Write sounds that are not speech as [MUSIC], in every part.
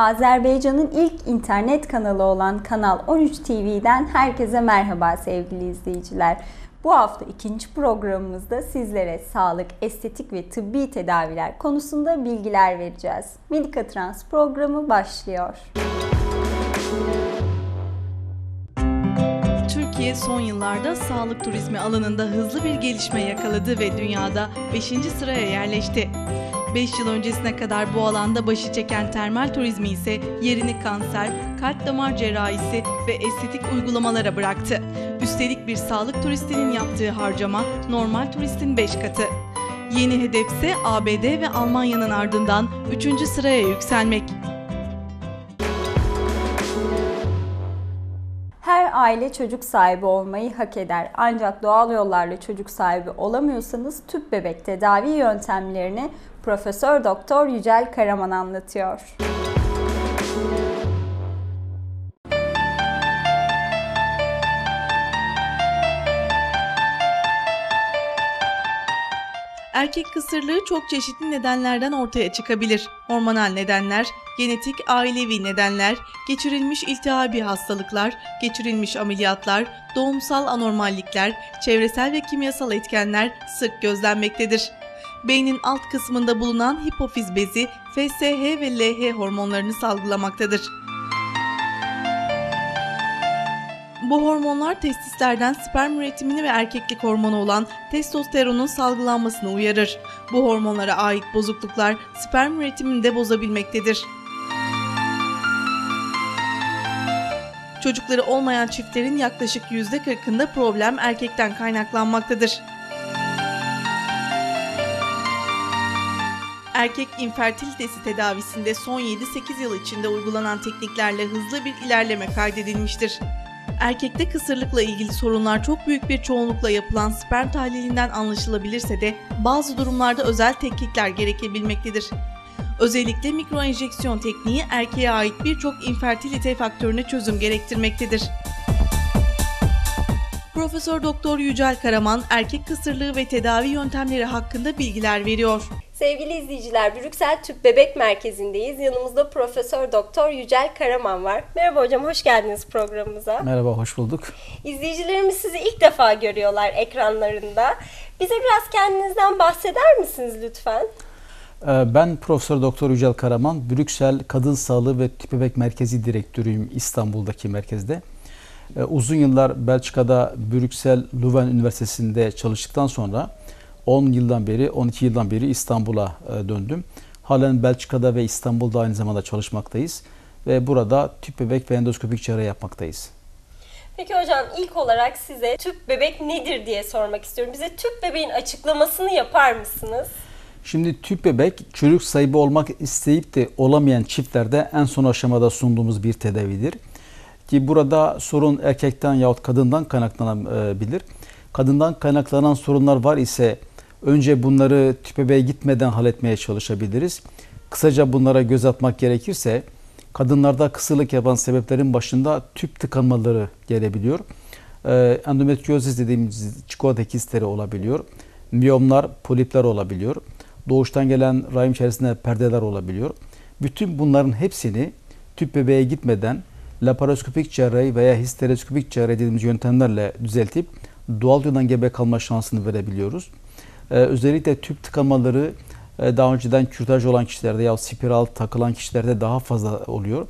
Azerbaycan'ın ilk internet kanalı olan Kanal 13 TV'den herkese merhaba sevgili izleyiciler. Bu hafta ikinci programımızda sizlere sağlık, estetik ve tıbbi tedaviler konusunda bilgiler vereceğiz. Medika Trans programı başlıyor. Türkiye son yıllarda sağlık turizmi alanında hızlı bir gelişme yakaladı ve dünyada 5. sıraya yerleşti. 5 yıl öncesine kadar bu alanda başı çeken termal turizmi ise yerini kanser, kalp damar cerrahisi ve estetik uygulamalara bıraktı. Üstelik bir sağlık turistinin yaptığı harcama normal turistin 5 katı. Yeni hedef ise ABD ve Almanya'nın ardından 3. sıraya yükselmek. Her aile çocuk sahibi olmayı hak eder. Ancak doğal yollarla çocuk sahibi olamıyorsanız tüp bebek tedavi yöntemlerini Profesör Doktor Yücel Karaman anlatıyor. Erkek kısırlığı çok çeşitli nedenlerden ortaya çıkabilir. Hormonal nedenler, genetik ailevi nedenler, geçirilmiş iltihabi hastalıklar, geçirilmiş ameliyatlar, doğumsal anormallikler, çevresel ve kimyasal etkenler sık gözlenmektedir. Beynin alt kısmında bulunan hipofiz bezi FSH ve LH hormonlarını salgılamaktadır. Bu hormonlar testislerden sperm üretimini ve erkeklik hormonu olan testosteronun salgılanmasını uyarır. Bu hormonlara ait bozukluklar sperm üretimini de bozabilmektedir. Çocukları olmayan çiftlerin yaklaşık %40'ında problem erkekten kaynaklanmaktadır. Erkek infertilitesi tedavisinde son 7-8 yıl içinde uygulanan tekniklerle hızlı bir ilerleme kaydedilmiştir. Erkekte kısırlıkla ilgili sorunlar çok büyük bir çoğunlukla yapılan sperm tahlilinden anlaşılabilirse de bazı durumlarda özel tetkikler gerekebilmektedir. Özellikle mikroenjeksiyon tekniği erkeğe ait birçok infertilite faktörüne çözüm gerektirmektedir. Profesör Doktor Yücel Karaman erkek kısırlığı ve tedavi yöntemleri hakkında bilgiler veriyor. Sevgili izleyiciler, Brüksel Tüp Bebek Merkezi'ndeyiz. Yanımızda Profesör Doktor Yücel Karaman var. Merhaba hocam, hoş geldiniz programımıza. Merhaba, hoş bulduk. İzleyicilerimiz sizi ilk defa görüyorlar ekranlarında. Bize biraz kendinizden bahseder misiniz lütfen? Ee, ben Profesör Doktor Yücel Karaman, Brüksel Kadın Sağlığı ve Tüp Bebek Merkezi Direktörüyüm İstanbul'daki merkezde. Ee, uzun yıllar Belçika'da Brüksel Leuven Üniversitesi'nde çalıştıktan sonra 10 yıldan beri, 12 yıldan beri İstanbul'a e, döndüm. Halen Belçika'da ve İstanbul'da aynı zamanda çalışmaktayız. Ve burada tüp bebek ve endoskopik cerrahi yapmaktayız. Peki hocam ilk olarak size tüp bebek nedir diye sormak istiyorum. Bize tüp bebeğin açıklamasını yapar mısınız? Şimdi tüp bebek çocuk sahibi olmak isteyip de olamayan çiftlerde en son aşamada sunduğumuz bir tedavidir. Ki burada sorun erkekten yahut kadından kaynaklanabilir. Kadından kaynaklanan sorunlar var ise Önce bunları tüp bebeğe gitmeden halletmeye çalışabiliriz. Kısaca bunlara göz atmak gerekirse kadınlarda kısırlık yapan sebeplerin başında tüp tıkanmaları gelebiliyor. Ee, endometriozis dediğimiz çikolata kistleri olabiliyor. Miyomlar, polipler olabiliyor. Doğuştan gelen rahim içerisinde perdeler olabiliyor. Bütün bunların hepsini tüp bebeğe gitmeden laparoskopik cerrahi veya histeroskopik cerrahi dediğimiz yöntemlerle düzeltip doğal yoldan gebe kalma şansını verebiliyoruz. Ee, özellikle tüp tıkamaları e, daha önceden kürtaj olan kişilerde ya spiral takılan kişilerde daha fazla oluyor.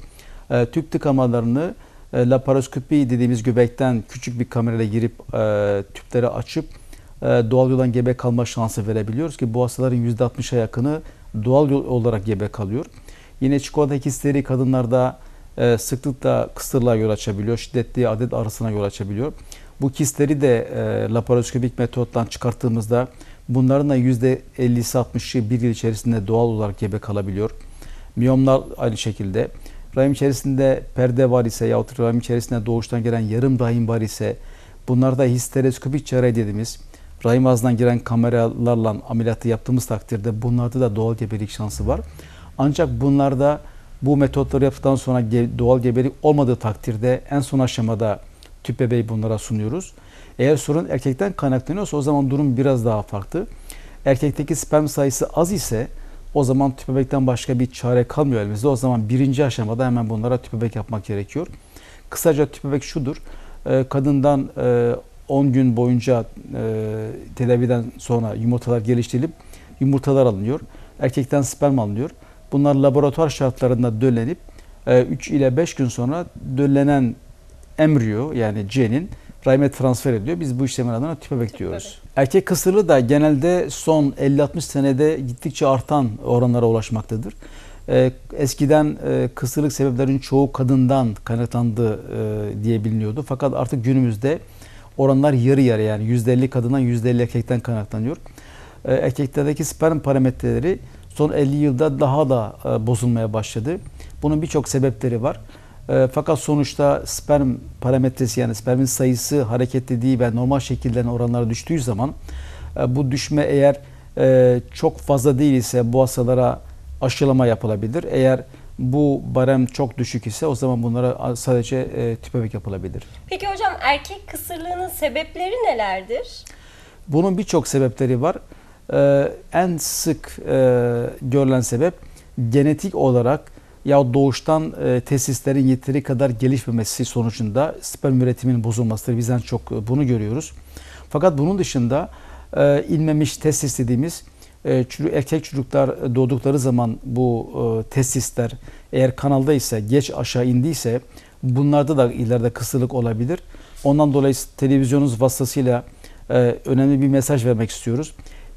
E, tüp tıkamalarını e, laparoskopi dediğimiz göbekten küçük bir kamerayla girip e, tüpleri açıp e, doğal yoldan gebe kalma şansı verebiliyoruz ki bu hastaların %60'a yakını doğal yol olarak gebe kalıyor. Yine çikolata kistleri kadınlarda e, sıklıkla kısırlığa yol açabiliyor. Şiddetli adet arısına yol açabiliyor. Bu kistleri de e, laparoskopik metottan çıkarttığımızda Bunların da %50'si 60'ı bir yıl içerisinde doğal olarak gebe kalabiliyor. Miyomlar aynı şekilde. Rahim içerisinde perde var ise yahut rahim içerisinde doğuştan gelen yarım rahim var ise bunlarda histeroskopik cerrahi dediğimiz rahim ağzından giren kameralarla ameliyatı yaptığımız takdirde bunlarda da doğal gebelik şansı var. Ancak bunlarda bu metotları yaptıktan sonra doğal gebelik olmadığı takdirde en son aşamada tüp bebeği bunlara sunuyoruz. Eğer sorun erkekten kaynaklanıyorsa o zaman durum biraz daha farklı. Erkekteki sperm sayısı az ise o zaman tüp bebekten başka bir çare kalmıyor elimizde. O zaman birinci aşamada hemen bunlara tüp bebek yapmak gerekiyor. Kısaca tüp bebek şudur. E, kadından e, 10 gün boyunca e, tedaviden sonra yumurtalar geliştirilip yumurtalar alınıyor. Erkekten sperm alınıyor. Bunlar laboratuvar şartlarında döllenip 3 e, ile 5 gün sonra döllenen embriyo yani cenin rahime transfer ediliyor. Biz bu işlemin adına tüp bebek diyoruz. Erkek kısırlığı da genelde son 50-60 senede gittikçe artan oranlara ulaşmaktadır. E, eskiden e, kısırlık sebeplerinin çoğu kadından kaynaklandığı diye biliniyordu. Fakat artık günümüzde oranlar yarı yarı yani %50 kadından %50 erkekten kaynaklanıyor. Erkeklerdeki sperm parametreleri son 50 yılda daha da bozulmaya başladı. Bunun birçok sebepleri var. E, fakat sonuçta sperm parametresi yani spermin sayısı hareketlediği ve normal şekilde oranlara düştüğü zaman e, bu düşme eğer e, çok fazla değil ise bu hastalara aşılama yapılabilir. Eğer bu barem çok düşük ise o zaman bunlara sadece e, tüp bebek yapılabilir. Peki hocam erkek kısırlığının sebepleri nelerdir? Bunun birçok sebepleri var. Ee, en sık e, görülen sebep genetik olarak ya doğuştan e, tesislerin yeteri kadar gelişmemesi sonucunda sperm üretiminin bozulmasıdır. Biz en çok e, bunu görüyoruz. Fakat bunun dışında e, inmemiş testis dediğimiz e, erkek çocuklar doğdukları zaman bu e, testisler eğer kanalda ise geç aşağı indiyse bunlarda da ileride kısırlık olabilir. Ondan dolayı televizyonunuz vasıtasıyla e, önemli bir mesaj vermek istiyoruz.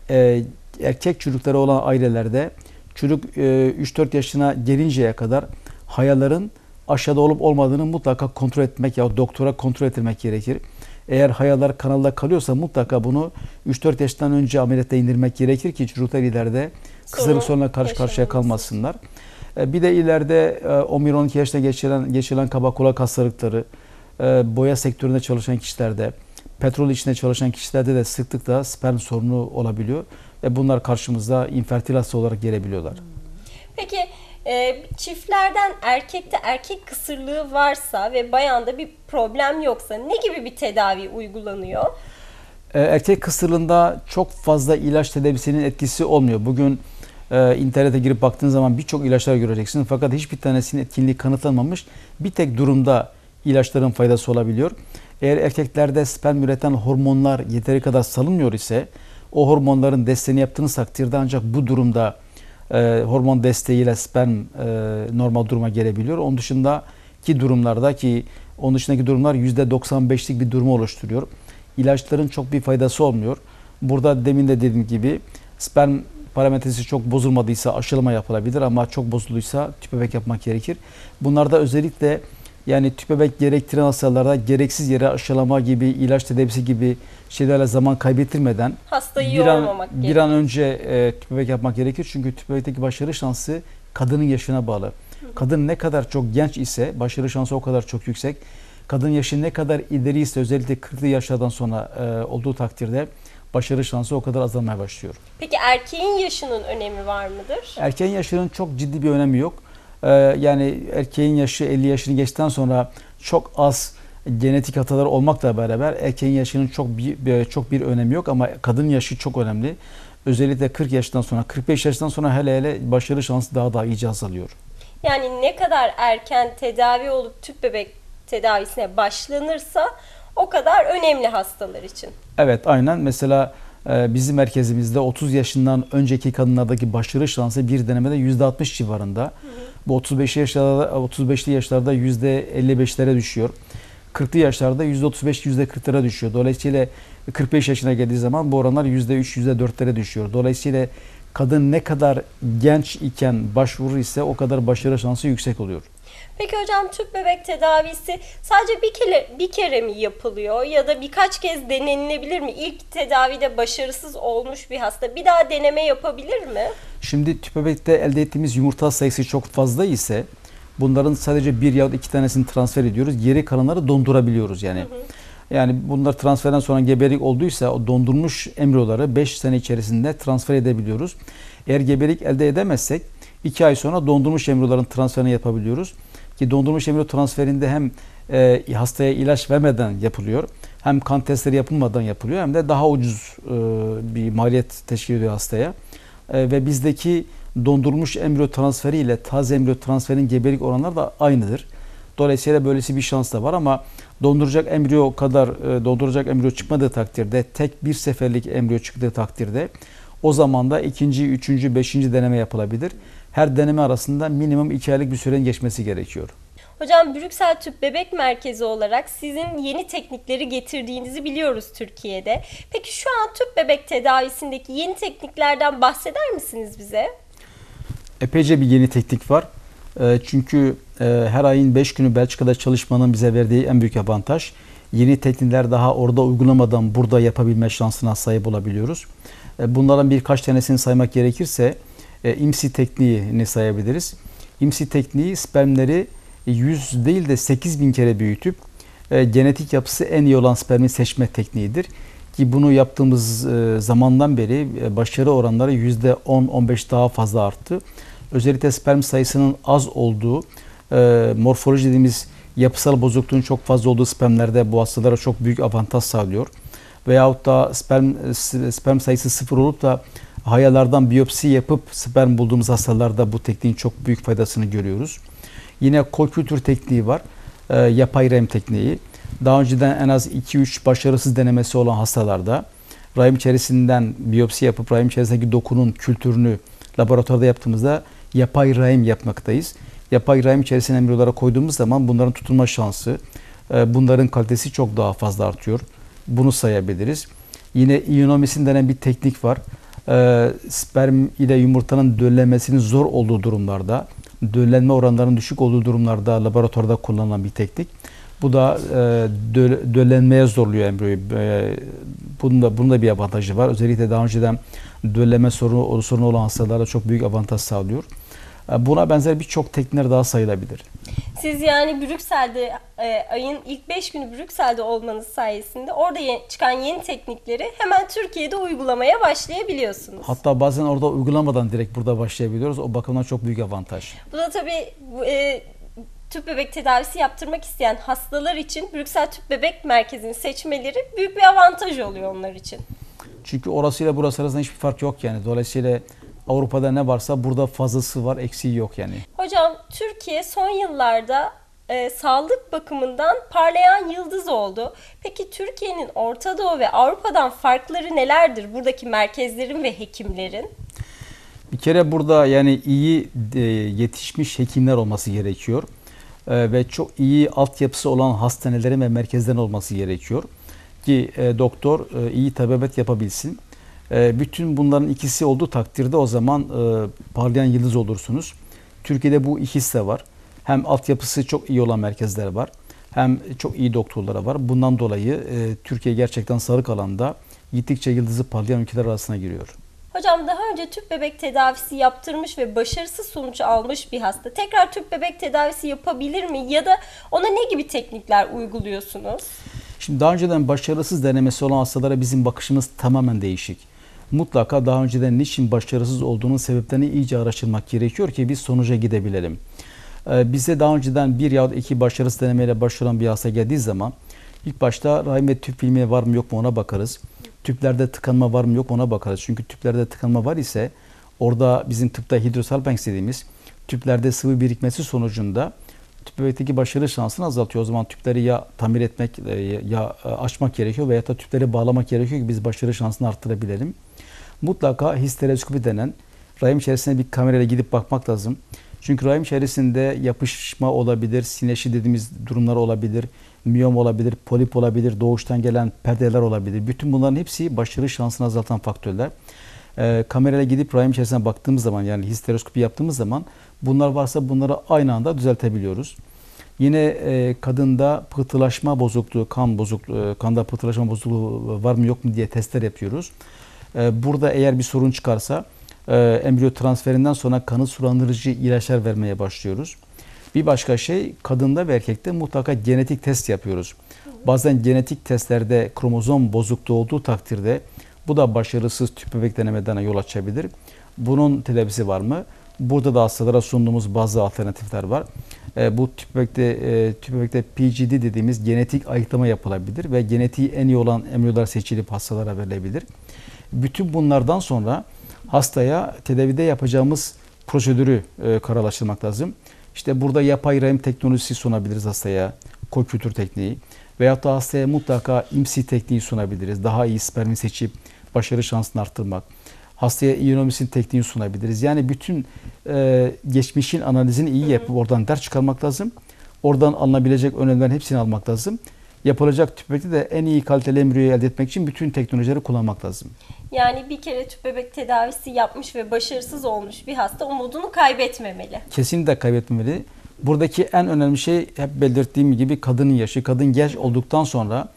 E, erkek çocukları olan ailelerde çocuk 3-4 e, yaşına gelinceye kadar hayaların aşağıda olup olmadığını mutlaka kontrol etmek ya doktora kontrol etmek gerekir. Eğer hayalar kanalda kalıyorsa mutlaka bunu 3-4 yaştan önce ameliyatta indirmek gerekir ki çocuklar ileride kısırlık sorunla karşı karşıya kalmasınlar. E, bir de ileride 11-12 e, yaşta geçiren, geçirilen kaba kulak hastalıkları, boya sektöründe çalışan kişilerde, petrol içinde çalışan kişilerde de sıklıkla sperm sorunu olabiliyor ve bunlar karşımıza infertil hasta olarak gelebiliyorlar. Peki e, çiftlerden erkekte erkek kısırlığı varsa ve bayanda bir problem yoksa ne gibi bir tedavi uygulanıyor? E, erkek kısırlığında çok fazla ilaç tedavisinin etkisi olmuyor. Bugün e, internete girip baktığın zaman birçok ilaçlar göreceksin fakat hiçbir tanesinin etkinliği kanıtlanmamış. Bir tek durumda ilaçların faydası olabiliyor. Eğer erkeklerde sperm üreten hormonlar yeteri kadar salınmıyor ise o hormonların desteğini yaptığınız takdirde ancak bu durumda e, hormon desteğiyle sperm e, normal duruma gelebiliyor. Onun dışındaki durumlarda ki onun dışındaki durumlar %95'lik bir durumu oluşturuyor. İlaçların çok bir faydası olmuyor. Burada demin de dediğim gibi sperm parametresi çok bozulmadıysa aşılama yapılabilir ama çok bozulduysa tüp bebek yapmak gerekir. Bunlarda özellikle yani tüp bebek gerektiren hastalarda gereksiz yere aşılama gibi, ilaç tedavisi gibi şeylerle zaman kaybettirmeden hastayı bir an, gerekir. bir an önce e, tüp bebek yapmak gerekir. Çünkü tüp bebekteki başarı şansı kadının yaşına bağlı. Kadın ne kadar çok genç ise başarı şansı o kadar çok yüksek. Kadın yaşı ne kadar ileri ise özellikle 40'lı yaşlardan sonra e, olduğu takdirde başarı şansı o kadar azalmaya başlıyor. Peki erkeğin yaşının önemi var mıdır? Erkeğin yaşının çok ciddi bir önemi yok. Ee, yani erkeğin yaşı 50 yaşını geçtikten sonra çok az genetik hatalar olmakla beraber erkeğin yaşının çok bir, çok bir önemi yok ama kadın yaşı çok önemli. Özellikle 40 yaştan sonra, 45 yaştan sonra hele hele başarı şansı daha da iyice azalıyor. Yani ne kadar erken tedavi olup tüp bebek tedavisine başlanırsa o kadar önemli hastalar için. Evet aynen. Mesela e, bizim merkezimizde 30 yaşından önceki kadınlardaki başarı şansı bir denemede %60 civarında. Hı hı. Bu 35 yaşlarda 35'li yaşlarda %55'lere düşüyor. 40'lı yaşlarda %35 %40'lara düşüyor. Dolayısıyla 45 yaşına geldiği zaman bu oranlar %3 %4'lere düşüyor. Dolayısıyla kadın ne kadar genç iken başvurur ise o kadar başarı şansı yüksek oluyor. Peki hocam tüp bebek tedavisi sadece bir kere bir kere mi yapılıyor ya da birkaç kez denenilebilir mi? İlk tedavide başarısız olmuş bir hasta bir daha deneme yapabilir mi? Şimdi tüp bebekte elde ettiğimiz yumurta sayısı çok fazla ise bunların sadece bir ya da iki tanesini transfer ediyoruz. Geri kalanları dondurabiliyoruz yani. Hı hı. Yani bunlar transferden sonra gebelik olduysa o dondurmuş embriyoları 5 sene içerisinde transfer edebiliyoruz. Eğer gebelik elde edemezsek 2 ay sonra dondurmuş embriyoların transferini yapabiliyoruz. Ki dondurmuş embriyo transferinde hem e, hastaya ilaç vermeden yapılıyor. Hem kan testleri yapılmadan yapılıyor hem de daha ucuz e, bir maliyet teşkil ediyor hastaya. E, ve bizdeki dondurulmuş embriyo transferi ile taze embriyo transferinin gebelik oranları da aynıdır. Dolayısıyla böylesi bir şans da var ama donduracak embriyo kadar e, donduracak embriyo çıkmadığı takdirde tek bir seferlik embriyo çıktığı takdirde o zaman da ikinci, üçüncü, beşinci deneme yapılabilir. Her deneme arasında minimum iki aylık bir sürenin geçmesi gerekiyor. Hocam Brüksel Tüp Bebek Merkezi olarak sizin yeni teknikleri getirdiğinizi biliyoruz Türkiye'de. Peki şu an tüp bebek tedavisindeki yeni tekniklerden bahseder misiniz bize? Epeyce bir yeni teknik var. E, çünkü e, her ayın 5 günü Belçika'da çalışmanın bize verdiği en büyük avantaj yeni teknikler daha orada uygulamadan burada yapabilme şansına sahip olabiliyoruz. E, bunlardan birkaç tanesini saymak gerekirse IMSI tekniğini sayabiliriz. IMSI tekniği spermleri 100 değil de 8000 kere büyütüp genetik yapısı en iyi olan spermi seçme tekniğidir. Ki bunu yaptığımız zamandan beri başarı oranları %10-15 daha fazla arttı özellikle sperm sayısının az olduğu, e, morfoloji dediğimiz yapısal bozukluğun çok fazla olduğu spermlerde bu hastalara çok büyük avantaj sağlıyor. Veyahut da sperm, sperm sayısı sıfır olup da hayalardan biyopsi yapıp sperm bulduğumuz hastalarda bu tekniğin çok büyük faydasını görüyoruz. Yine kolkültür tekniği var. E, yapay rem tekniği. Daha önceden en az 2-3 başarısız denemesi olan hastalarda rahim içerisinden biyopsi yapıp rahim içerisindeki dokunun kültürünü laboratuvarda yaptığımızda yapay rahim yapmaktayız. Yapay rahim içerisine embriyolara koyduğumuz zaman bunların tutulma şansı, e, bunların kalitesi çok daha fazla artıyor. Bunu sayabiliriz. Yine ionomisin denen bir teknik var. E, sperm ile yumurtanın döllenmesinin zor olduğu durumlarda, döllenme oranlarının düşük olduğu durumlarda laboratuvarda kullanılan bir teknik. Bu da e, döllenmeye zorluyor embriyoyu. bunun, da, bunun da bir avantajı var. Özellikle daha önceden dölleme sorunu, sorunu olan hastalara çok büyük avantaj sağlıyor. E, buna benzer birçok teknikler daha sayılabilir. Siz yani Brüksel'de e, ayın ilk 5 günü Brüksel'de olmanız sayesinde orada çıkan yeni teknikleri hemen Türkiye'de uygulamaya başlayabiliyorsunuz. Hatta bazen orada uygulamadan direkt burada başlayabiliyoruz. O bakımdan çok büyük avantaj. Bu da tabii e, tüp bebek tedavisi yaptırmak isteyen hastalar için Brüksel Tüp Bebek Merkezi'ni seçmeleri büyük bir avantaj oluyor onlar için. Çünkü orasıyla burası arasında hiçbir fark yok yani. Dolayısıyla Avrupa'da ne varsa burada fazlası var, eksiği yok yani. Hocam Türkiye son yıllarda e, sağlık bakımından parlayan yıldız oldu. Peki Türkiye'nin Orta Doğu ve Avrupa'dan farkları nelerdir buradaki merkezlerin ve hekimlerin? Bir kere burada yani iyi e, yetişmiş hekimler olması gerekiyor. E, ve çok iyi altyapısı olan hastanelerin ve merkezlerin olması gerekiyor. Ki e, doktor e, iyi tabibet yapabilsin. Ee, bütün bunların ikisi olduğu takdirde o zaman e, parlayan yıldız olursunuz. Türkiye'de bu ikisi de var. Hem altyapısı çok iyi olan merkezler var. Hem çok iyi doktorlara var. Bundan dolayı e, Türkiye gerçekten sağlık alanda gittikçe yıldızı parlayan ülkeler arasına giriyor. Hocam daha önce tüp bebek tedavisi yaptırmış ve başarısız sonuç almış bir hasta tekrar tüp bebek tedavisi yapabilir mi ya da ona ne gibi teknikler uyguluyorsunuz? Şimdi daha önceden başarısız denemesi olan hastalara bizim bakışımız tamamen değişik mutlaka daha önceden niçin başarısız olduğunun sebeplerini iyice araştırmak gerekiyor ki biz sonuca gidebilelim. Ee, bize daha önceden bir ya da iki başarısız denemeyle başvuran bir hasta geldiği zaman ilk başta rahim ve tüp filmi var mı yok mu ona bakarız. Tüplerde tıkanma var mı yok mu ona bakarız. Çünkü tüplerde tıkanma var ise orada bizim tıpta hidrosalpinx dediğimiz tüplerde sıvı birikmesi sonucunda tüp bebekteki başarı şansını azaltıyor. O zaman tüpleri ya tamir etmek e, ya e, açmak gerekiyor veya da tüpleri bağlamak gerekiyor ki biz başarı şansını arttırabilelim mutlaka histeroskopi denen rahim içerisine bir kamerayla gidip bakmak lazım. Çünkü rahim içerisinde yapışma olabilir, sineşi dediğimiz durumlar olabilir, miyom olabilir, polip olabilir, doğuştan gelen perdeler olabilir. Bütün bunların hepsi başarı şansını azaltan faktörler. Ee, kamerayla gidip rahim içerisine baktığımız zaman yani histeroskopi yaptığımız zaman bunlar varsa bunları aynı anda düzeltebiliyoruz. Yine e, kadında pıhtılaşma bozukluğu, kan bozukluğu, e, kanda pıhtılaşma bozukluğu var mı yok mu diye testler yapıyoruz. Ee, burada eğer bir sorun çıkarsa e, embriyo transferinden sonra kanı sulandırıcı ilaçlar vermeye başlıyoruz. Bir başka şey kadında ve erkekte mutlaka genetik test yapıyoruz. Bazen genetik testlerde kromozom bozukluğu olduğu takdirde bu da başarısız tüp bebek denemeden yol açabilir. Bunun tedavisi var mı? Burada da hastalara sunduğumuz bazı alternatifler var. E, bu tüp bebekte, e, tüp bebekte PGD dediğimiz genetik ayıklama yapılabilir ve genetiği en iyi olan embriyolar seçilip hastalara verilebilir. Bütün bunlardan sonra hastaya tedavide yapacağımız prosedürü e, kararlaştırmak lazım. İşte burada yapay rahim teknolojisi sunabiliriz hastaya, kolkültür tekniği. Veyahut da hastaya mutlaka IMSI tekniği sunabiliriz. Daha iyi spermi seçip başarı şansını arttırmak. Hastaya iyonomisin tekniğini sunabiliriz. Yani bütün e, geçmişin analizini iyi yapıp oradan ders çıkarmak lazım. Oradan alınabilecek önlemlerin hepsini almak lazım. Yapılacak tüp bebekte de en iyi kaliteli embriyoyu elde etmek için bütün teknolojileri kullanmak lazım. Yani bir kere tüp bebek tedavisi yapmış ve başarısız olmuş bir hasta umudunu kaybetmemeli. Kesinlikle kaybetmemeli. Buradaki en önemli şey hep belirttiğim gibi kadının yaşı. Kadın genç olduktan sonra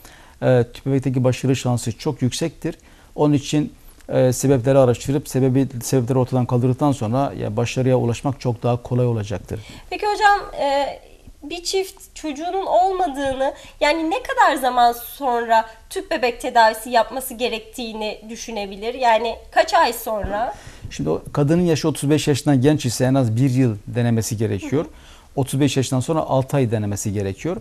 e, tüp bebekteki başarı şansı çok yüksektir. Onun için e, sebepleri araştırıp sebebi sebepleri ortadan kaldırdıktan sonra ya başarıya ulaşmak çok daha kolay olacaktır. Peki hocam e, bir çift çocuğunun olmadığını yani ne kadar zaman sonra tüp bebek tedavisi yapması gerektiğini düşünebilir? Yani kaç ay sonra? Şimdi o kadının yaşı 35 yaşından genç ise en az bir yıl denemesi gerekiyor. 35 yaşından sonra 6 ay denemesi gerekiyor.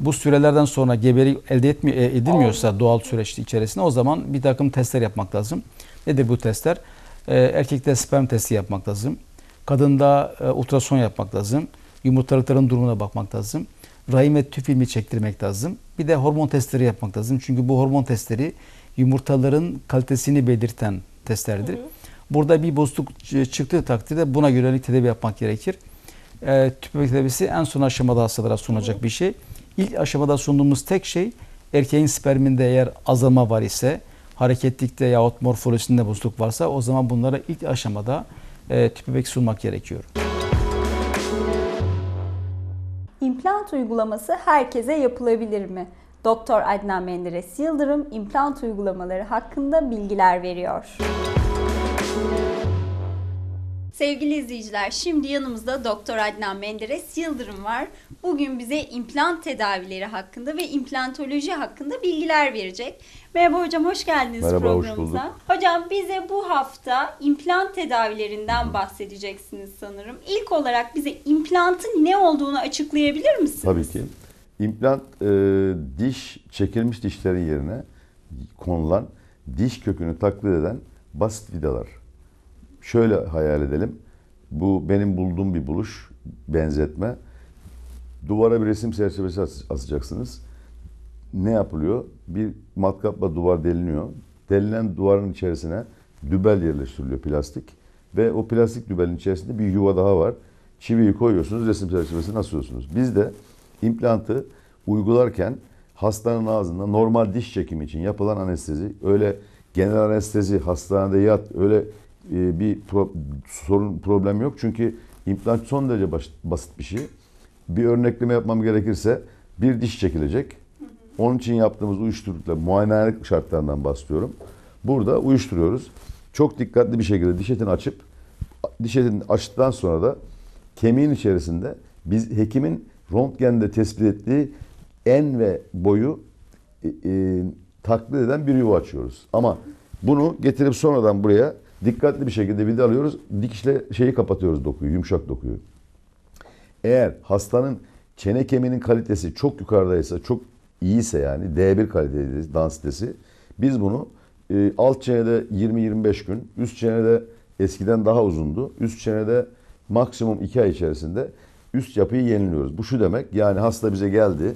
Bu sürelerden sonra gebelik elde etmi, e, edilmiyorsa doğal süreç içerisinde o zaman bir takım testler yapmak lazım. Nedir bu testler? Ee, erkekte sperm testi yapmak lazım. Kadında e, ultrason yapmak lazım. Yumurtalıkların durumuna bakmak lazım. Rahim ve tüp filmi çektirmek lazım. Bir de hormon testleri yapmak lazım. Çünkü bu hormon testleri yumurtaların kalitesini belirten testlerdir. Burada bir bozukluk çıktığı takdirde buna yönelik tedavi yapmak gerekir. E, tüp bebek tedavisi en son aşamada hastalara sunacak bir şey. İlk aşamada sunduğumuz tek şey erkeğin sperminde eğer azalma var ise hareketlikte yahut morfolojisinde bozukluk varsa o zaman bunlara ilk aşamada e, tüp bebek sunmak gerekiyor. İmplant uygulaması herkese yapılabilir mi? Doktor Adnan Menderes Yıldırım implant uygulamaları hakkında bilgiler veriyor. Sevgili izleyiciler, şimdi yanımızda Doktor Adnan Menderes Yıldırım var. Bugün bize implant tedavileri hakkında ve implantoloji hakkında bilgiler verecek. Merhaba hocam, hoş geldiniz Merhaba, hoş programımıza. bulduk. Hocam bize bu hafta implant tedavilerinden bahsedeceksiniz sanırım. İlk olarak bize implantın ne olduğunu açıklayabilir misiniz? Tabii ki. İmplant e, diş çekilmiş dişlerin yerine konulan diş kökünü taklit eden basit vidalar. Şöyle hayal edelim. Bu benim bulduğum bir buluş, benzetme. Duvara bir resim çerçevesi as- asacaksınız. Ne yapılıyor? Bir matkapla duvar deliniyor. Delinen duvarın içerisine dübel yerleştiriliyor plastik. Ve o plastik dübelin içerisinde bir yuva daha var. Çiviyi koyuyorsunuz, resim çerçevesine asıyorsunuz. Biz de implantı uygularken hastanın ağzında normal diş çekimi için yapılan anestezi, öyle genel anestezi, hastanede yat, öyle e, bir pro- sorun problem yok. Çünkü implant son derece basit bir şey. Bir örnekleme yapmam gerekirse bir diş çekilecek. Onun için yaptığımız uyuşturuculukla muayenehanelik şartlarından bahsediyorum. Burada uyuşturuyoruz. Çok dikkatli bir şekilde diş etini açıp diş etini açtıktan sonra da kemiğin içerisinde biz hekimin röntgende tespit ettiği en ve boyu e, e, taklit eden bir yuva açıyoruz. Ama bunu getirip sonradan buraya dikkatli bir şekilde vidalıyoruz. Dikişle şeyi kapatıyoruz dokuyu, yumuşak dokuyu. Eğer hastanın çene kemiğinin kalitesi çok yukarıdaysa, çok iyiyse yani D1 kalitesi, densitesi biz bunu e, alt çenede 20-25 gün, üst çenede eskiden daha uzundu. Üst çenede maksimum 2 ay içerisinde üst yapıyı yeniliyoruz. Bu şu demek yani hasta bize geldi.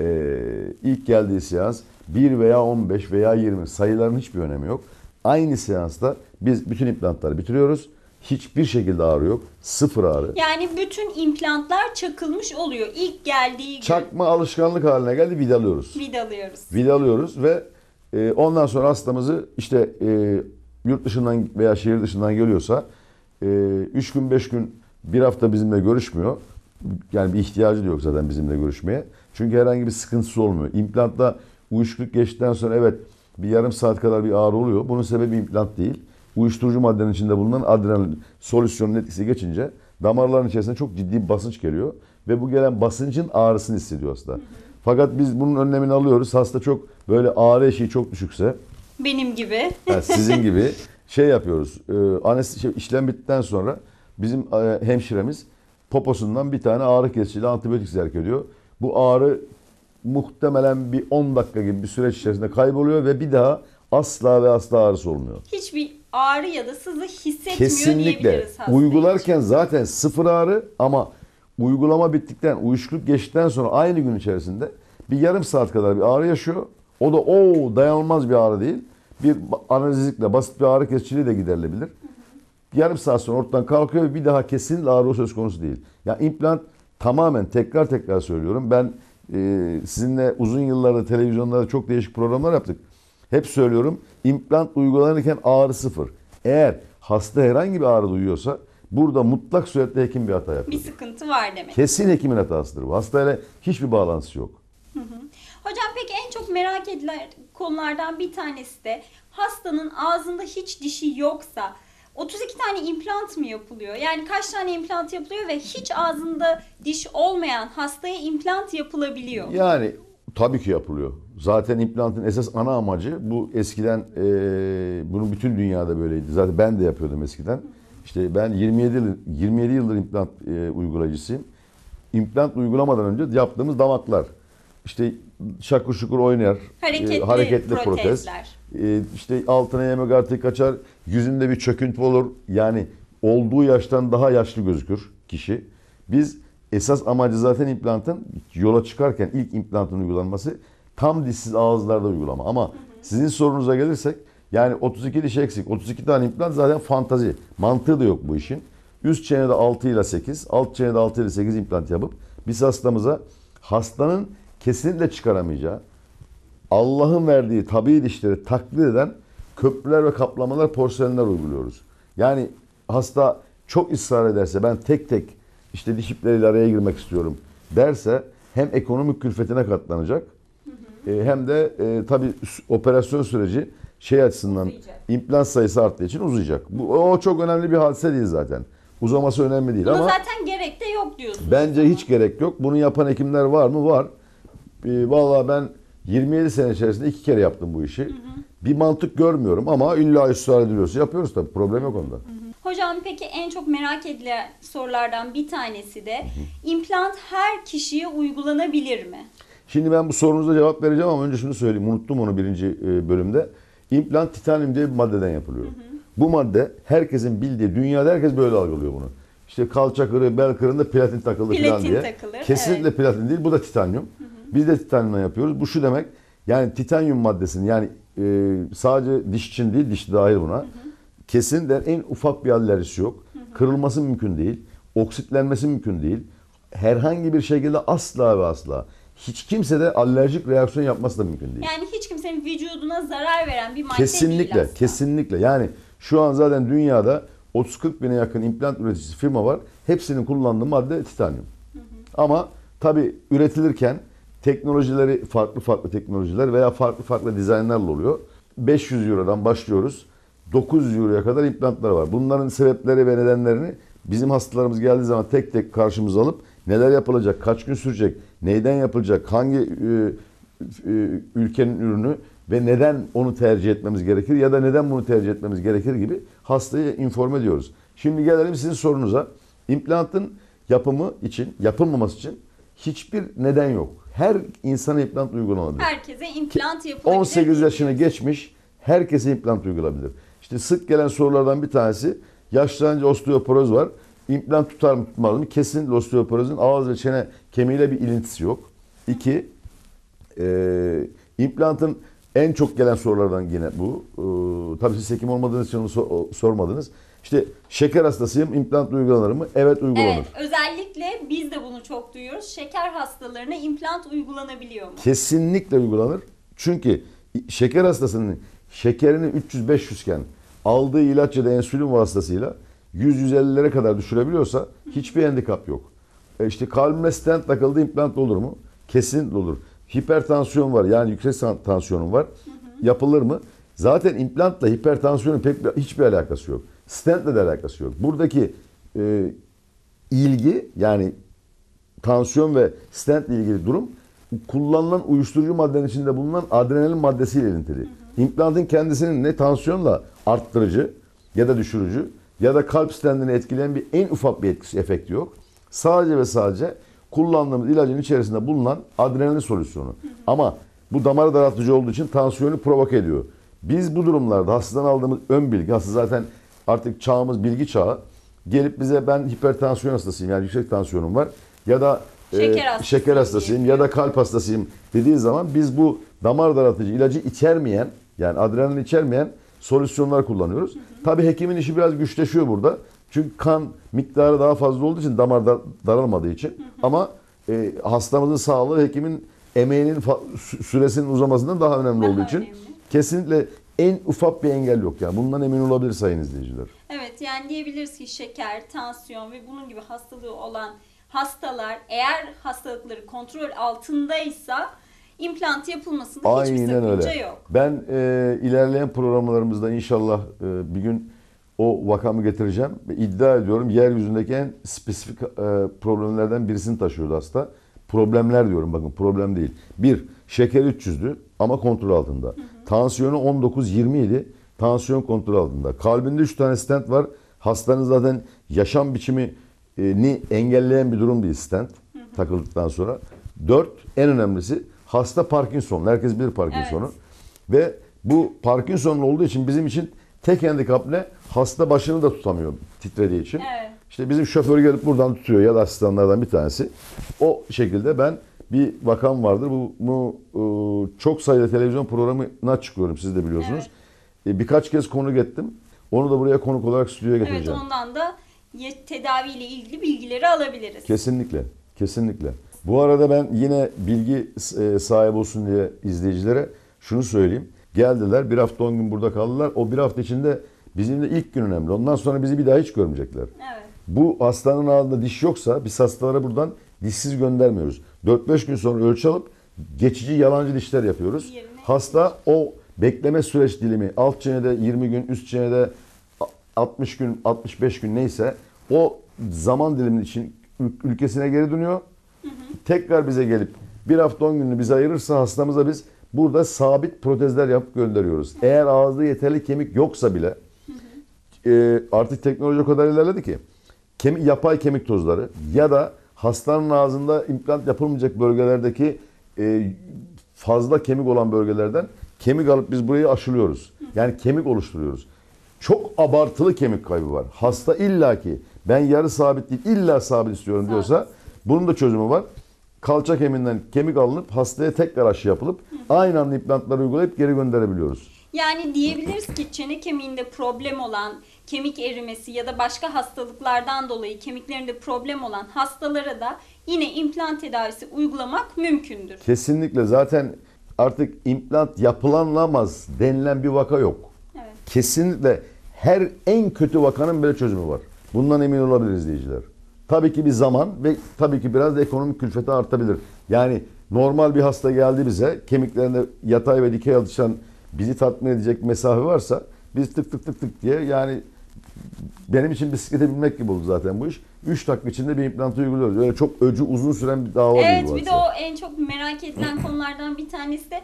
E, ilk geldiği seans 1 veya 15 veya 20 sayıların hiçbir önemi yok. Aynı seansta biz bütün implantları bitiriyoruz. Hiçbir şekilde ağrı yok. Sıfır ağrı. Yani bütün implantlar çakılmış oluyor. İlk geldiği gün Çakma alışkanlık haline geldi vidalıyoruz. vidalıyoruz. Vidalıyoruz ve e, ondan sonra hastamızı işte e, yurt dışından veya şehir dışından geliyorsa 3 gün 5 gün bir hafta bizimle görüşmüyor. Yani bir ihtiyacı da yok zaten bizimle görüşmeye. Çünkü herhangi bir sıkıntısı olmuyor. İmplantta uyuşukluk geçtikten sonra evet bir yarım saat kadar bir ağrı oluyor. Bunun sebebi implant değil. Uyuşturucu maddenin içinde bulunan adrenalin solüsyonun etkisi geçince damarların içerisine çok ciddi bir basınç geliyor. Ve bu gelen basıncın ağrısını hissediyor hasta. Fakat biz bunun önlemini alıyoruz. Hasta çok böyle ağrı eşiği çok düşükse Benim gibi. yani sizin gibi [LAUGHS] şey yapıyoruz. E, anestezi şey, işlem bittikten sonra bizim e, hemşiremiz poposundan bir tane ağrı kesiciyle antibiyotik zerk ediyor. Bu ağrı muhtemelen bir 10 dakika gibi bir süreç içerisinde kayboluyor ve bir daha asla ve asla ağrısı olmuyor. Hiçbir ağrı ya da sızı hissetmiyor Kesinlikle. Uygularken zaten sıfır ağrı ama uygulama bittikten, uyuşukluk geçtikten sonra aynı gün içerisinde bir yarım saat kadar bir ağrı yaşıyor. O da o dayanılmaz bir ağrı değil. Bir analizlikle, basit bir ağrı kesiciliği de giderilebilir. Yarım saat sonra ortadan kalkıyor ve bir daha kesinlikle ağrı söz konusu değil. Ya implant tamamen tekrar tekrar söylüyorum. Ben e, sizinle uzun yıllarda televizyonlarda çok değişik programlar yaptık. Hep söylüyorum implant uygulanırken ağrı sıfır. Eğer hasta herhangi bir ağrı duyuyorsa burada mutlak suretle hekim bir hata Bir yapıyor. sıkıntı var demek. Kesin hekimin hatasıdır bu. Hastayla hiçbir bağlantısı yok. Hocam peki en çok merak edilen konulardan bir tanesi de hastanın ağzında hiç dişi yoksa 32 tane implant mı yapılıyor? Yani kaç tane implant yapılıyor ve hiç ağzında diş olmayan hastaya implant yapılabiliyor? Yani tabii ki yapılıyor. Zaten implantın esas ana amacı bu eskiden e, bunun bütün dünyada böyleydi. Zaten ben de yapıyordum eskiden. İşte ben 27 yıl, 27 yıldır implant e, uygulayıcısıyım. İmplant uygulamadan önce yaptığımız damaklar. İşte şakur şukur oynar. Hareketli protezler. E, işte altına yemek artık kaçar. Yüzünde bir çöküntü olur. Yani olduğu yaştan daha yaşlı gözükür kişi. Biz esas amacı zaten implantın yola çıkarken ilk implantın uygulanması tam dişsiz ağızlarda uygulama. Ama sizin sorunuza gelirsek yani 32 diş eksik. 32 tane implant zaten fantazi. Mantığı da yok bu işin. Üst çenede 6 ile 8, alt çenede 6 ile 8 implant yapıp biz hastamıza hastanın kesinlikle çıkaramayacağı Allah'ın verdiği tabii dişleri taklit eden köprüler ve kaplamalar, porselenler uyguluyoruz. Yani hasta çok ısrar ederse ben tek tek işte diş ipleriyle araya girmek istiyorum derse hem ekonomik külfetine katlanacak hem de e, tabii operasyon süreci şey açısından Uzayacak. implant sayısı arttığı için uzayacak. Bu o çok önemli bir hadise değil zaten. Uzaması önemli değil Buna ama zaten gerek de yok diyorsunuz. Bence hiç gerek yok. Bunu yapan hekimler var mı? Var. Ee, vallahi ben 27 sene içerisinde iki kere yaptım bu işi. Bir mantık görmüyorum ama illa ısrar ediliyorsa yapıyoruz tabii. Problem yok onda. Hocam peki en çok merak edilen sorulardan bir tanesi de implant her kişiye uygulanabilir mi? Şimdi ben bu sorunuza cevap vereceğim ama önce şunu söyleyeyim. Unuttum onu birinci e, bölümde. İmplant titanyum diye bir maddeden yapılıyor. Bu madde herkesin bildiği, dünyada herkes böyle algılıyor bunu. İşte kalça kırığı, bel kırığında platin takıldı falan Platin diye. takılır, Kesinlikle platin değil, bu da titanyum. Biz de titanyumla yapıyoruz. Bu şu demek, yani titanyum maddesinin yani e, sadece diş için değil, diş de dahil buna. Kesinlikle en ufak bir alerjisi yok. Kırılması mümkün değil. Oksitlenmesi mümkün değil. Herhangi bir şekilde asla ve asla hiç kimse de alerjik reaksiyon yapması da mümkün değil. Yani hiç kimsenin vücuduna zarar veren bir madde değil Kesinlikle, aslında. kesinlikle. Yani şu an zaten dünyada 30-40 bine yakın implant üreticisi firma var. Hepsinin kullandığı madde titanyum. Ama tabi üretilirken teknolojileri farklı farklı teknolojiler veya farklı farklı dizaynlarla oluyor. 500 Euro'dan başlıyoruz. 900 Euro'ya kadar implantlar var. Bunların sebepleri ve nedenlerini bizim hastalarımız geldiği zaman tek tek karşımıza alıp neler yapılacak, kaç gün sürecek, neyden yapılacak, hangi e, e, ülkenin ürünü ve neden onu tercih etmemiz gerekir ya da neden bunu tercih etmemiz gerekir gibi hastayı informe ediyoruz. Şimdi gelelim sizin sorunuza. İmplantın yapımı için, yapılmaması için hiçbir neden yok. Her insana implant uygulanabilir. Herkese implant yapılabilir. 18 yaşını geçmiş herkese implant uygulanabilir. İşte sık gelen sorulardan bir tanesi yaşlanınca osteoporoz var. İmplant tutar mı tutmaz mı? Kesinlikle osteoporozun ağız ve çene kemiğiyle bir ilintisi yok. İki, e, implantın en çok gelen sorulardan yine bu. E, tabii siz hekim olmadığınız için onu sor- sormadınız. İşte şeker hastasıyım, implant uygulanır mı? Evet uygulanır. Evet, özellikle biz de bunu çok duyuyoruz. Şeker hastalarına implant uygulanabiliyor mu? Kesinlikle uygulanır. Çünkü şeker hastasının şekerini 300-500 iken aldığı ilaç ya da insülin vasıtasıyla 100-150'lere kadar düşürebiliyorsa hiçbir handikap yok. E işte kalbine stent takıldı implant olur mu? Kesinlikle olur. Hipertansiyon var yani yüksek tansiyonun var. Yapılır mı? Zaten implantla hipertansiyonun pek bir, hiçbir alakası yok. Stentle de alakası yok. Buradaki e, ilgi yani tansiyon ve stent ile ilgili durum kullanılan uyuşturucu maddenin içinde bulunan adrenalin maddesiyle ilintili. İmplantın kendisinin ne tansiyonla arttırıcı ya da düşürücü ya da kalp stentini etkileyen bir en ufak bir etkisi, efekti yok. Sadece ve sadece kullandığımız ilacın içerisinde bulunan adrenalin solüsyonu. Ama bu damar daraltıcı olduğu için tansiyonu provoke ediyor. Biz bu durumlarda hastadan aldığımız ön bilgi, hasta zaten artık çağımız bilgi çağı. Gelip bize ben hipertansiyon hastasıyım yani yüksek tansiyonum var ya da e, Şeker hastasıyım şeker hastasıyım ya da kalp hastasıyım dediği zaman biz bu damar daraltıcı ilacı içermeyen yani adrenalin içermeyen solüsyonlar kullanıyoruz. Tabii hekimin işi biraz güçleşiyor burada. Çünkü kan miktarı daha fazla olduğu için damar dar- daralmadığı için ama e, hastamızın sağlığı hekimin emeğinin süresinin uzamasından daha önemli Daha olduğu için önemli. kesinlikle en ufak bir engel yok yani. Bundan emin olabilir sayın izleyiciler. Evet yani diyebiliriz ki şeker, tansiyon ve bunun gibi hastalığı olan hastalar eğer hastalıkları kontrol altındaysa implant yapılmasında hiçbir Aynen sakınca öyle. yok. Ben e, ilerleyen programlarımızda inşallah e, bir gün o vakamı getireceğim. Ve iddia ediyorum yeryüzündeki en spesifik e, problemlerden birisini taşıyordu hasta. Problemler diyorum bakın problem değil. Bir, şeker 300'dü ama kontrol altında. Tansiyonu 19-20 idi. Tansiyon kontrol altında. Kalbinde 3 tane stent var. Hastanın zaten yaşam biçimini engelleyen bir durum değil stent takıldıktan sonra. 4, en önemlisi hasta Parkinson. Herkes bilir Parkinson'u. Evet. Ve bu Parkinson'lu olduğu için bizim için tek handikap ne? Hasta başını da tutamıyor titrediği için. Evet. İşte bizim şoför gelip buradan tutuyor ya da asistanlardan bir tanesi. O şekilde ben bir vakam vardır. Bu, bu e, çok sayıda televizyon programına çıkıyorum siz de biliyorsunuz. E, birkaç kez konuk ettim. Onu da buraya konuk olarak stüdyoya Evet getireceğim. ondan da tedaviyle ilgili bilgileri alabiliriz. Kesinlikle. Kesinlikle. Bu arada ben yine bilgi e, sahibi olsun diye izleyicilere şunu söyleyeyim. Geldiler bir hafta 10 gün burada kaldılar. O bir hafta içinde bizim de ilk gün önemli. Ondan sonra bizi bir daha hiç görmeyecekler. Evet. Bu hastanın ağzında diş yoksa biz hastalara buradan dişsiz göndermiyoruz. 4-5 gün sonra ölçü alıp geçici yalancı dişler yapıyoruz. Hasta o bekleme süreç dilimi alt çenede 20 gün, üst çenede 60 gün, 65 gün neyse o zaman diliminin için ül- ülkesine geri dönüyor. Tekrar bize gelip bir hafta 10 gününü bize ayırırsa hastamıza biz burada sabit protezler yapıp gönderiyoruz. Eğer ağızda yeterli kemik yoksa bile e, artık teknoloji o kadar ilerledi ki kemik, yapay kemik tozları ya da hastanın ağzında implant yapılmayacak bölgelerdeki e, fazla kemik olan bölgelerden kemik alıp biz burayı aşılıyoruz. Yani kemik oluşturuyoruz. Çok abartılı kemik kaybı var. Hasta illaki ben yarı sabit değil illa sabit istiyorum diyorsa bunun da çözümü var. Kalça kemiğinden kemik alınıp hastaya tekrar aşı yapılıp aynı anda implantları uygulayıp geri gönderebiliyoruz. Yani diyebiliriz ki çene kemiğinde problem olan, kemik erimesi ya da başka hastalıklardan dolayı kemiklerinde problem olan hastalara da yine implant tedavisi uygulamak mümkündür. Kesinlikle zaten artık implant yapılanamaz denilen bir vaka yok. Evet. Kesinlikle her en kötü vakanın böyle çözümü var. Bundan emin olabilir izleyiciler. Tabii ki bir zaman ve tabii ki biraz da ekonomik külfeti artabilir. Yani normal bir hasta geldi bize kemiklerinde yatay ve dikey alışan bizi tatmin edecek mesafe varsa biz tık tık tık tık diye yani benim için bisiklete binmek gibi oldu zaten bu iş. 3 dakika içinde bir implantı uyguluyoruz. Öyle çok öcü uzun süren bir dava değil Evet bu bir de o en çok merak edilen konulardan bir tanesi de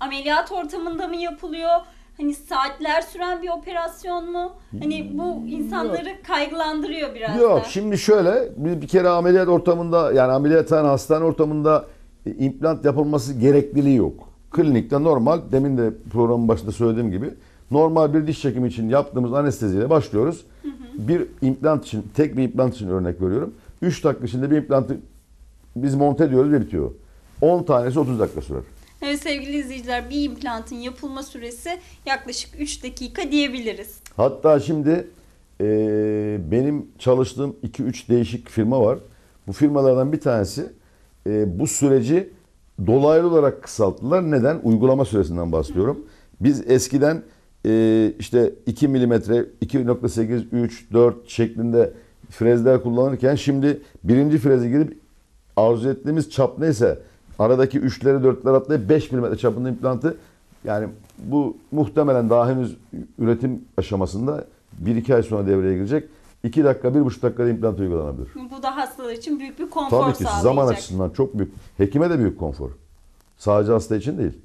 ameliyat ortamında mı yapılıyor? Hani saatler süren bir operasyon mu? Hani bu insanları kaygılandırıyor biraz Yok da. şimdi şöyle bir, bir kere ameliyat ortamında yani ameliyathane hastane ortamında e, implant yapılması gerekliliği yok. Klinikte normal demin de programın başında söylediğim gibi normal bir diş çekimi için yaptığımız anesteziyle başlıyoruz. Bir implant için tek bir implant için örnek veriyorum. 3 dakika içinde bir implantı biz monte ediyoruz ve bitiyor. 10 tanesi 30 dakika sürer. Evet sevgili izleyiciler bir implantın yapılma süresi yaklaşık 3 dakika diyebiliriz. Hatta şimdi e, benim çalıştığım 2-3 değişik firma var. Bu firmalardan bir tanesi e, bu süreci dolaylı olarak kısalttılar. Neden? Uygulama süresinden bahsediyorum. Biz eskiden e, işte 2 milimetre, 2.8, 3, 4 şeklinde frezler kullanırken şimdi birinci freze girip arzu ettiğimiz çap neyse aradaki 3'leri 4'leri atlayıp 5 mm çapında implantı yani bu muhtemelen daha henüz üretim aşamasında 1-2 ay sonra devreye girecek. 2 dakika, 1,5 dakikada implant uygulanabilir. Bu da hastalar için büyük bir konfor Tabii ki sağlayacak. zaman açısından çok büyük. Hekime de büyük konfor. Sadece hasta için değil.